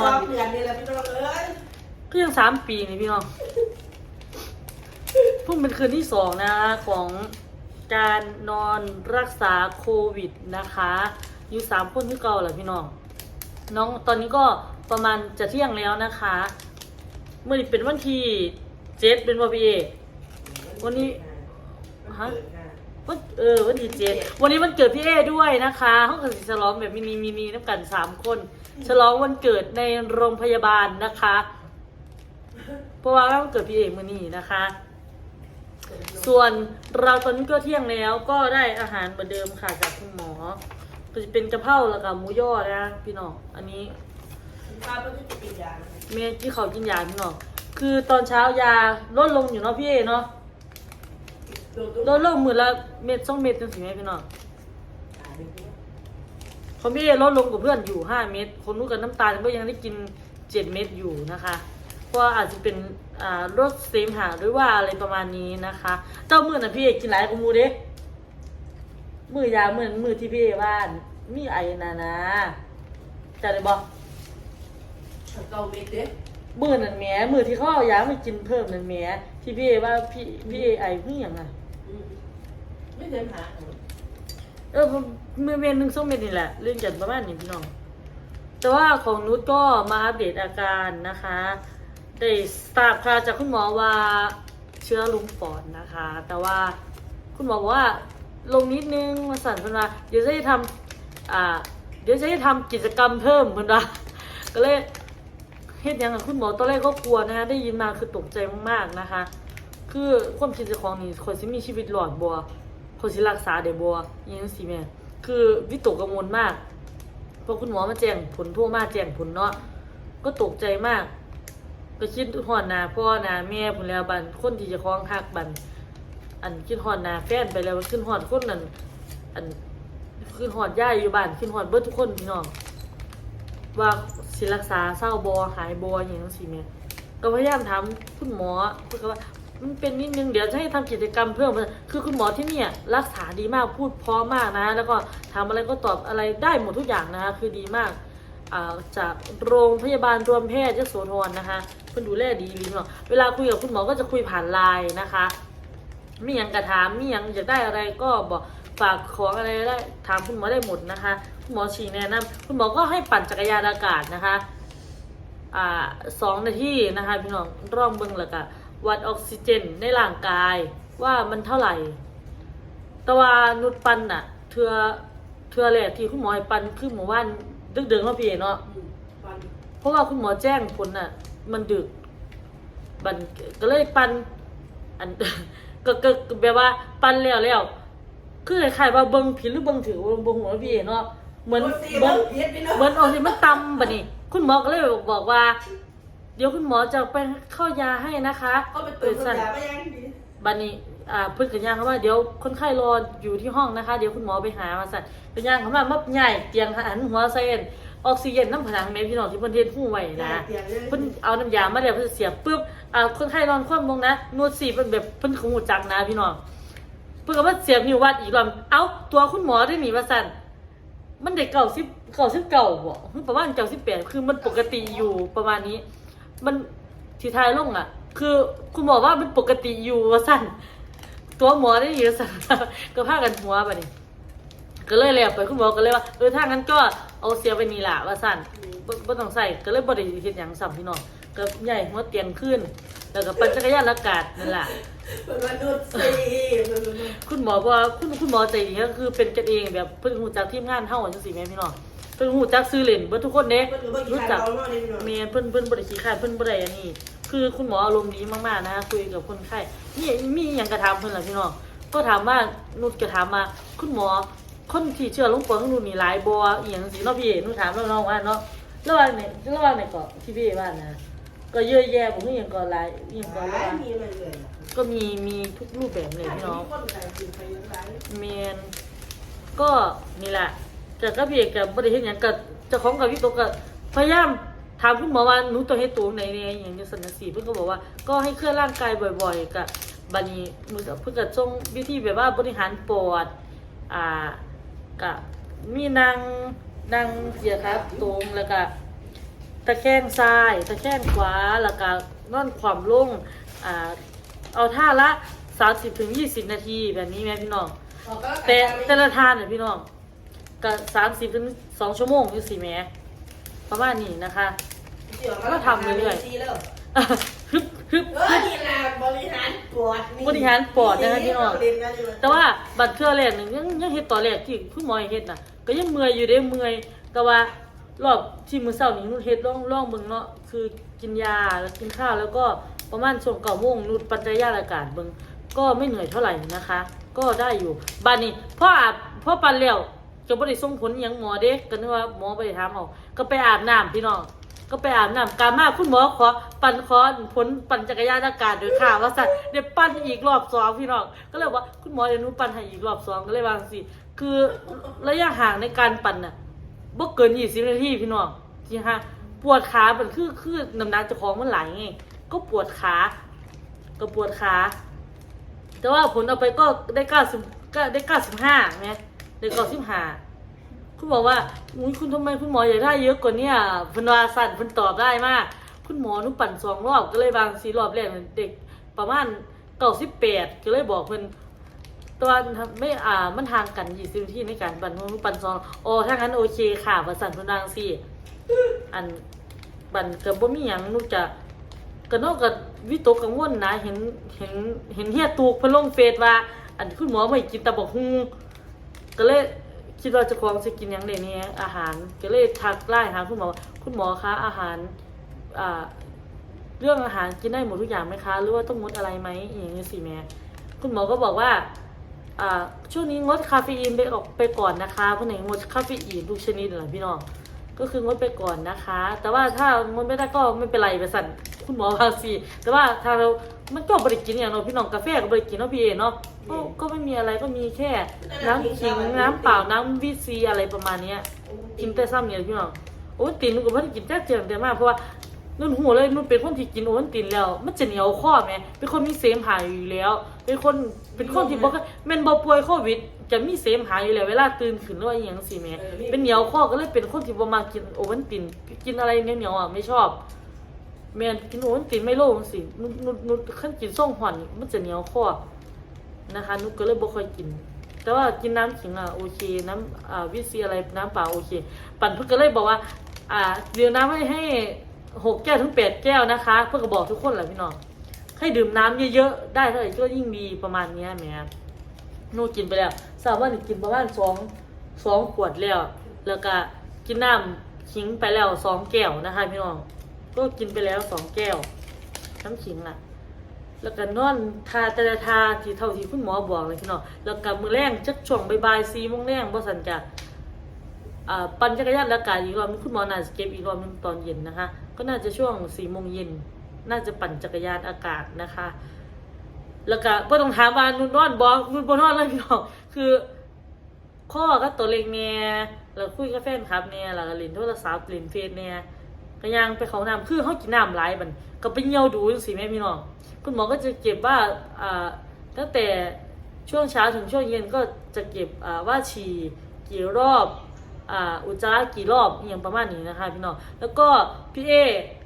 สอนงเดือนนี่แหละพี่น้องเอ้ยก็ยังสามปีนี่พี่น้องเพิ่งเป็นคืนที่สองนะคะของการนอนรักษาโควิดนะคะอยู่สามคนที่เก่าแหละพี่น้องน้องตอนนี้ก็ประมาณจะเที่ยงแล้วนะคะ เมื่อนี้เป็นวันที่เจ็ดเป็นวันพี่เอก วันนี้ฮะวันเออวันที่เจ็ดวันนี้วันเกิดพี่เอด้วยนะคะห้องกสิฉลองแบบมินิมินิน้ำกันสามคน ฉลองวันเกิดในโรงพยาบาลนะคะ เพราะว่าวันเกิดพี่เอมื่อนี้นะคะ ส่วนเราตอนนี้ก็เที่ยงแล้วก็ได้อาหารเหมือนเดิมค่ะจากคุณหมอก็จะเป็นกะเพราแล้วก็หมูย่อนะพี่น้องอันนี้ป้าเพิ่งจะปิดยาเมย์ที่เขากินยาพี่น้องคือตอนเช้ายาลดลงอยู่เนาะพี่เอเนาะ ลดลงมือละเม็ดสองเม็ดจังสิแม่พี่น้องของพี่เอลดลงกับเพื่อนอยู่ห้าเม็ดคนนู้นกับน้ำตาลก็ยังได้กินเจ็ดเม็ดอยู่นะคะเพราะว่าอาจจะเป็นอ่าโรคเสมหะหรือว่าอะไรประมาณนี้นะคะเจ้ามือน่ะพี่เอกกินหลายกว่าหมูเด้มือยาเหมือนมือที่พี่เอบ้านมีไอนานะจัดได้บอกเกาเม็ดเด้มือนั่นแหมมือที่เขาเอายามากินเพิ่มนั่นแหมที่พี่เอว่าพี่พี่เอไอเพิ่งอย่างอะ ไม่เดินหาเออมือเมนหนึ่งสองเมนนี่แหละเรื่องจัดประมาณนี้พี่น้อง แต่ว่าของนุชก็มาอัปเดตอาการนะคะ ได้ทราบข่าวจากคุณหมอว่าเชื้อลุมปอดนะคะ แต่ว่าคุณหมอบอกว่าลงนิดนึงมาสั่นเพิ่นว่าเดี๋ยวจะให้ทำอ่าเดี๋ยวจะให้ทำกิจกรรมเพิ่มเพิ่นว่าก็เลยเฮ็ดยังกับคุณหมอตอนแรกก็กลัวนะคะได้ยินมาคือตกใจมากๆนะคะ คือความคิดเจ้าของนี่คนสิมีชีวิตหลอดบัวคนสิรักษาได้บัวอหยังสิแม่คือวิตกกังวลมากพอคุณหมอมาแจ้งผลโทั่วมาแจ้งผลเนาะก็ตกใจมากก็คิดหอดนาพ่อนาแม่ผลแล้วบันคนที่จะคล้องหักบันอันคิดหอดนาแฟนไปแล้วขึ้นหอดคนนั้นอันขึ้นหอดย่ายอยู่บ้านขึ้นหอดเบิดทุกคนพี่น้องว่าสิรักษาเศร้าบอหายบออย่างนั้นสิแม่ก็พยายามถามคุณหมอเพื่อว่า มันเป็นนิดนึงเดี๋ยวจะให้ทำกิจกรรมเพิ่มคือคุณหมอที่เนี่ยรักษาดีมากพูดพร้อมมากนะ แล้วก็ทำอะไรก็ตอบอะไรได้หมดทุกอย่างนะคะคือดีมากจากโรงพยาบาลรวมแพทย์ยโสธรนะคะเพิ่นดูแลดีดีเนาะเวลาคุยกับคุณหมอก็จะคุยผ่านไลน์นะคะมีอย่างกระถามมีอย่างอยากได้อะไรก็บอกฝากของอะไรได้ถามคุณหมอได้หมดนะคะคุณหมอชี้แนะนำคุณหมอก็ให้ปั่นจักรยานอากาศนะคะอ่าสองนาทีนะคะพี่น้องร่องเบิ้งแล้วก็ วัดออกซิเจนในร่างกายว่ามันเท่าไหร่ แต่ว่านุดปันน่ะ เทือเทือแรกที่คุณหมอให้ปันคือหมู่บ้านดึกเดินมาพี่เนาะเพราะว่าคุณหมอแจ้งผลน่ะ มันดึกบันก็เลยปันอันก็ก็แบบว่าปันแล้วแล้วคือคล้ายว่าเบิ่งผิดหรือเบิ่งถือเบิ่งหัวพี่เนาะเหมือนเบิ้เบิ้งเหมือนออกสิมันตำบะนี่คุณหมอก็เลยบอกว่า เดี๋ยวคุณหมอจะไปเข้ายาให้นะคะก็ไปเติมสั่นยาไม่ยังดีบันนี้อ่าเพิ่นกันย่างเขาว่าเดี๋ยวคนไข้รออยู่ที่ห้องนะคะ เดี๋ยวคุณหมอไปหามาสั่นเป็นย่างเขามามับใหญ่เตียงหันหัวใส่เอ็นออกซิเจนน้ำผนังแม่พี่น้องที่เพิ่นเฮ็ดหู้ไว้นะเตียงเลยเพิ่นเอาน้ำยามาแล้วเพิ่นเสียบปุ๊บอ่าคนไข้นอนคว่ำลงนะนวดสีเพิ่นแบบเพิ่นคงหูจักนะพี่น้องเพิ่นก็มาเสียบนิ้ววัดอีกรอบเอ้าตัวคุณหมอได้หนีมาสั่นมันเด็กเก่าสิบเก่าสิบเก่าบ่คือประมาณเก่าสิบแปดคือมันปกติอยู่ประมาณนี้ มันที่ทายลงอะ คือคุณหมอว่ามันปกติอยู่ว่าสั่นตัวหมอได้อยู่ว่าสั่นก็พากันหัวไปนี่ก็เลยแล้วไปคุณหมอก็เลยว่าเออถ้างั้นก็เอาเสียไปนี่ล่ะว่าสั่นบ่บ่ต้องใส่ก็เลยบ่ได้เฮ็ดหยังซ้ำพี่น้องก็ใหญ่หัวเตียงขึ้น แล้วก็ปั่นจักรยานอากาศนั่นล่ะมันมาดูดสิมันมาดูดคุณหมอบอกว่าคุณคุณหมอใจดีก็คือเป็นกันเองแบบเพิ่นหูจักทีมงานเฮาจังซี่แม่พี่น้อง เพิ่นหูจักซื้อเล่นเบิดทุกคนเด้มันก็บ่กินรู้ข้าจักวเราเนาะนี่พี่น้องเมนเพิ่นเพิ่นบ่ได้ขี้ขลาดเพิ่นบ่ได้อันนี้ คือคุณหมออารมณ์ดีมากๆนะคะคุยกับคนไข้นี่มีหยังกระถามเพิ่นล่ะพี่น้องก็ถามว่านุชก็ถามมาคุณหมอคนที่เชื่อลงปอดของหนูนี่หลายบ่อีหยังสิเนาะพี่หนูถามแล้วน้องว่าเนาะแล้วว่าเนี่ยแล้วว่าเนี่ยก็ที่พี่ว่านะก็เยอะแยะบ่มีหยังก็หลายอีหยังก็หหลาลายยมีอะไรเลยก็มีมีทุกรูปแบบเลยพี่น้อง คนใส่กินไปยังไง เมนก็นี่แหละ แต่ก็พี่เอกกับบริเฮ็ดหยังกับเจ้าของกับพี่โตกก็พยายามถามคุณหมอว่าหนูตัวเฮ็ดตัวไหนเนี่ยอย่างนี้สันนิสีเพิ่นก็บอกว่าก็ให้เคลื่อนร่างกายบ่อย ๆ กับบัดนี้มือเพิ่นก็ส่งวิธีแบบว่าบริหารปอดอ่าก็มีนางนางเสียครับตรงแล้วก็ตะแคงซ้ายตะแคงขวาแล้วก็นอนความลงอ่าเอาท่าละ30ถึง20นาทีแบบนี้แม่พี่น้องออกกำลังกายแต่แต่ละทานเนี่ยพี่น้อง ก็30ถึง2ชั่วโมงอยู่สิแหม่ประมาณนี้นะคะ ก็ทำเรื่อยๆดีแล้วฮึบฮึบ เออนี่แหละบริหารปอดนี่บริหารปอดนะคะพี่น้องเรียนกันอยู่แต่ว่าบัตรเทื่อแรกหนึ่งยังยังเฮ็ดตอนแรกที่คุณหมอให้เฮ็ดน่ะ ก็ยังเมื่อยอยู่เด้เมื่อย แต่ว่ารอบที่มื้อเช้านี้นุ่นเฮ็ดลองลองเบิ่งเนาะคือกินยาแล้วกินข้าวแล้วก็ประมาณช่วง9โมงนุ่นปัจจัยยาอากาศเบิ่งก็ไม่เหนื่อยเท่าไหร่นะคะ ก็ได้อยู่บัดนี้พออาบพอปันแล้ว จะบ่ได้ส่งผลหยังหมอเด้ก็นึกว่าหมอได้ถามเอาก็ไปอาบน้ำพี่น้องก็ไปอาบน้ำกามาคุณหมอขอปั่นขอผลปั่นจักรยานอากาศโดยค่ะว่าสัตว์เดี๋ยวปั่นอีกรอบสองพี่น้องก็เลยว่าคุณหมอเดี๋ยวหนูปั่นให้อีกรอบสองก็เลยวางสิคือระยะห่างในการปั่นน่ะบ่เกินยี่สิบนาทีพี่น้องที่ฮะปวดขามันคือคือน้ำหนักจะของมันไหลไงก็ปวดขาก็ปวดขาแต่ว่าผลเอาไปก็ได้เก้าสิบก็ได้เก้าสิบห้าไห มได้เก้าสิบห้าคุณบอกว่าอุ้ยคุณทำไมคุณหมออยากได้เยอะกว่าเนี้ยพิ่นวาสั่นพันตอบได้มาก คุณหมอหนุปั่นสองรอบก็เลยบางสี่รอบแรกเด็กประมาณเก้าสิบแปดก็เลยบอกเพิ่นตัวาไม่อ่ามันทางกันยี่สิบที่ในการปั่นนุปั่นสองโอ้ถ้างั้นโอเคค่ะประสันพิ่นวางสิอันปั่นกับบ่มีหยังนุจะก็นอกกับวิตกกังวลนะเห็นเห็นเห็นเฮียตูกพิ่นลงเฟซว่า อันคุณหมอไม่กินตะบอกฮุง ก็เลยคิดว่าจะควงจะกินยังไดเนี่ยอาหาร ก็เลยทักไล่หาคุณหมอคุณหมอคะอาหารอ่าเรื่องอาหารกินได้หมดทุกอย่างไหมคะ หรือว่าต้องงดอะไรไหมอย่างนี้สิแม่คุณหมอก็บอกว่าอ่าช่วงนี้งดคาเฟอีนไปออกไปก่อนนะคะเพราะไหนงดคาเฟอีนทุกชนิดเหรอพี่น้องก็คืองดไปก่อนนะคะ แต่ว่าถ้างดไม่ได้ก็ไม่เป็นไรไปสั่นคุณหมอว่าสิแต่ว่าถ้าเรา มันก็บริกินอย่างเราะพี่น้องกาแฟก็บริกินเนาะพี่เอเนาะก็ก็ไม่มีอะไรก็มีแค่ น้ำขิงน้ำเปล่าน้ำวิซีอะไรประมาณเนี้ยกินแต่ซ้ำเนี่ยพี่น้องโอ้ยตินก็บ่ได้กินแจ๊กเจียงแต่มากเพราะว่านุ่นหูเลยนุ่นเป็นคนที่กินโอวัลตินแล้ว มันจะเหนียวคอแม่เป็นคนมีเสมหะอยู่แล้ว เป็นคนเป็นคนที่บ่เคยแม่นบ่ป่วยโควิดจะมีเสมหะอยู่แล้วเวลาตื่นขึ้นหรือว่าอหยังสิแม่เป็นเหนียวคอก็เลยเป็นคนที่บ่มากินโอวัลตินกินอะไรเหนียวๆอะไม่ชอบ แม่นกินโอวัลตินไม่โลจังซี่นุ่นนุ่นนุ่นคันกินส่งหอนมันจะเหนียวคอนะคะ นุก็เลยบ่ค่อยกิน แต่ว่ากินน้ำขิงอะโอเค น้ำอ่าวิซีอะไรน้ำเปล่าโอเค ปั่นเพื่อก็เลยบอกว่า อ่าเดี๋ยวน้ำให้ให้หกแก้วถึงแปดแก้วนะคะ เพื่อก็บอกทุกคนแหละพี่น้องให้ดื่มน้ำเยอะๆ ได้เท่าไหร่ก็ยิ่งดีประมาณเนี้ยแม่นู่กินไปแล้วสาวว่านี่กินประมาณสองสองขวดแล้ว แล้วก็กินน้ำขิงไปแล้วสองแก้วนะคะพี่น้อง ก็กินไปแล้วสองแก้ว น้ำขิงอะ แล้วก็นอนทาแต่ละทาที่เท่าที่คุณหมอบอกเลยพี่น้องแล้วก็มือแรงจักช่วงบ่ายๆสี่โมงแรงบ่สันจะปั่นจักรยานแล้วกาอีกรอบนึงคุณหมอน่าจะเก็บอีกรอบนึงตอนเย็นนะคะ ก็น่าจะช่วงสี่โมงเย็นน่าจะปั่นจักรยานอากาศนะคะ แล้วก็บ่ต้องถามว่านุ่นนอนบ่นุ่นบ่นอนเลยพี่น้องคือข้อก็ตัวเล็กเนี่ยแล้วคุยกับแฟนคลับเนี่ยแล้วก็เล่นโทรศัพท์เล่นเฟซเนี่ย ก็ยังไปเขาน้ำคือเขากินน้ำหลายบันก็ไปเหี่ยวดูจังซี่แม่พี่น้องคุณหมอก็จะเก็บว่าอ่าตั้งแต่ช่วงเช้าถึงช่วงเย็นก็จะเก็บอ่าว่าฉี่กี่รอบอ่าอุจจาระกี่รอบอย่างประมาณนี้นะคะพี่น้องแล้วก็พี่เอ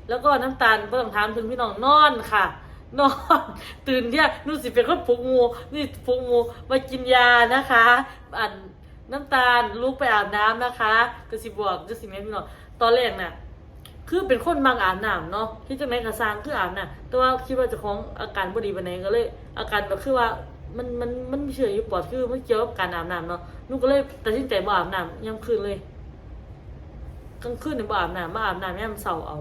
แล้วก็น้ำตาลก็ต้องถามถึงพี่น้องนอนค่ะนอนตื่นเนี่ยนู่นสิเป็นคนปลุกงูนี่ปลุกงูมากินยานะคะอันน้ำตาลลุกไปอาบน้ำนะคะก็สิบอกก็สิแม่พี่น้องตอนแรกน่ะ คือเป็นคนมักอาบน้ำเนาะที่จะไหนกระซางคืออาบน้ำแต่ว่าคิดว่าเจะของอาการบ่ดีปานใดก็เลย อาการแบบคือว่ามันมันมันมีเชื้ออยู่ปอดคือมันเกี่ยวกับการอาบน้ำเนาะหนูก็เลยตัดสินใจบ่อาบน้ำยามคืนเลยกลางคืนเนี่ยบ่อาบน้ำมาอาบน้ำยามเช้าเอา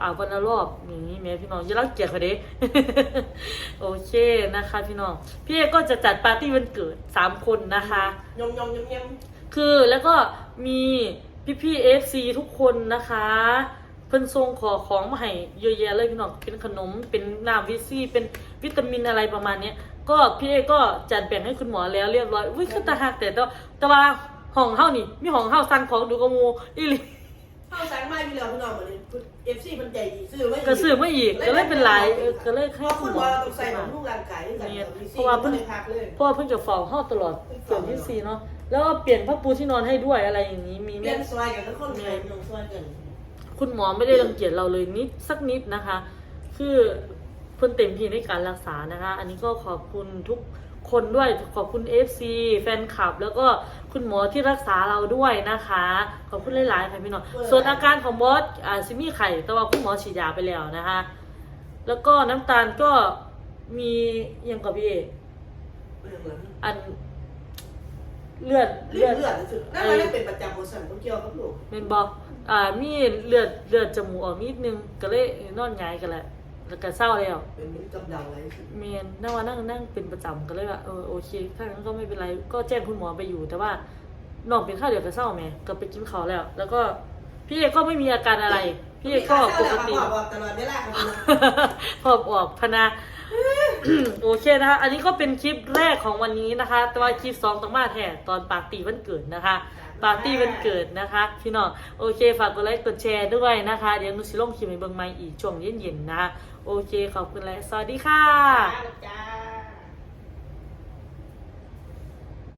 อาบวันละรอบอย่างนี้แม่พี่น้องอย่ารังเกียจเขาเด้โอเคนะคะ พี่น้องพี่เอก็จะจัดปาร์ตี้วันเกิดสามคนนะคะยมยมยมยมคือแล้วก็มีพี่พี่เอฟซีทุกคนนะคะเพิ่นส่งขอของมาให้เยอะแยะเลยพี่น้องเป็นขนมเป็นน้ำวิซี่เป็นวิตามินอะไรประมาณเนี้ยก็พี่เอก็จัดแบ่งให้คุณหมอแล้วเรียบร้อยอุ้ยคือตาหักแต่แต่ว่าแต่ว่าห้องเฮานี่มีห้องเฮาสั่งของดูกระมูอีหลีเข้าสั่งมาอยู่แล้วพี่น้องวันนี้เอฟซีมันใจดีซื้อไม่ก็ซื้อมาอีกก็เลยเป็นหลายเออก็เลยเพให้ราะคุคุณณหมหมออต้องใส่บำรุงร่างกายด้วยกันเพราะว่าเพิ่งพักเลยเพราะว่าเพิ่งจะเฝ้าห้องตลอดเกือบที่สี่เนาะแล้วก็เปลี่ยนผ้าปูที่นอนให้ด้วยอะไรอย่างนี้มีเรีแม่ยนซอยกันแล้วคนไทยลงซอยกัน คุณหมอไม่ได้รังเกียจเราเลยนิดสักนิดนะคะ คือเพิ่นเต็มที่ในการรักษานะคะ อันนี้ก็ขอบคุณทุกคนด้วยขอบคุณ FC แฟนคลับ แล้วก็คุณหมอที่รักษาเราด้วยนะคะ ขอบคุณหลาย ๆ ค่ะพี่น้องส่วนอาการของบอสอ่าซิมี่ไข่ แต่ว่าคุณหมอฉีดยาไปแล้วนะคะ แล้วก็น้ำตาลก็มีอิหยังกับพี่เออัน เลือดเลืเลืออดดเลือดสุดนั่นมันเป็นประจำโมสันต้องเกี่ยวกับลูกเป็นบออ่ามีเลือดเลือดจมูกออกนิดนึงก็เลยนอนหงายกันแหละแล้วก็เศร้าแล้ว เป็นมิ้นกับดาวอะไรสุดเมียนนั่งว่านั่งนั่งเป็นประจำก็เลยว่าเออโอเคถ้างั้นก็ไม่เป็นไรก็แจ้งคุณหมอไปอยู่ แต่ว่าน้องเป็นข้าวเดียวกับเศร้าไหมก็ไปกินข้าวแล้ว แล้วก็พี่เอกก็ไม่มีอาการอะไร พี่เอกก็ปกติ บอกตลอดเวลาครับพอบออกพนา โอเคนะคะอันนี้ก็เป็นคลิปแรกของวันนี้นะคะ แต่ว่าคลิปสองต้องมาแทนตอนปาร์ตี้วันเกิดนะคะ ปาร์ตี้วันเกิดนะคะพี่น้องโอเคฝากกดไลค์กดแชร์ด้วยนะคะ เดี๋ยวนุชิลงคลิปให้เบิ่งใหม่อีกช่วงเย็นๆนะคะโอเคขอบคุณและสวัสดีค่ะ จ้า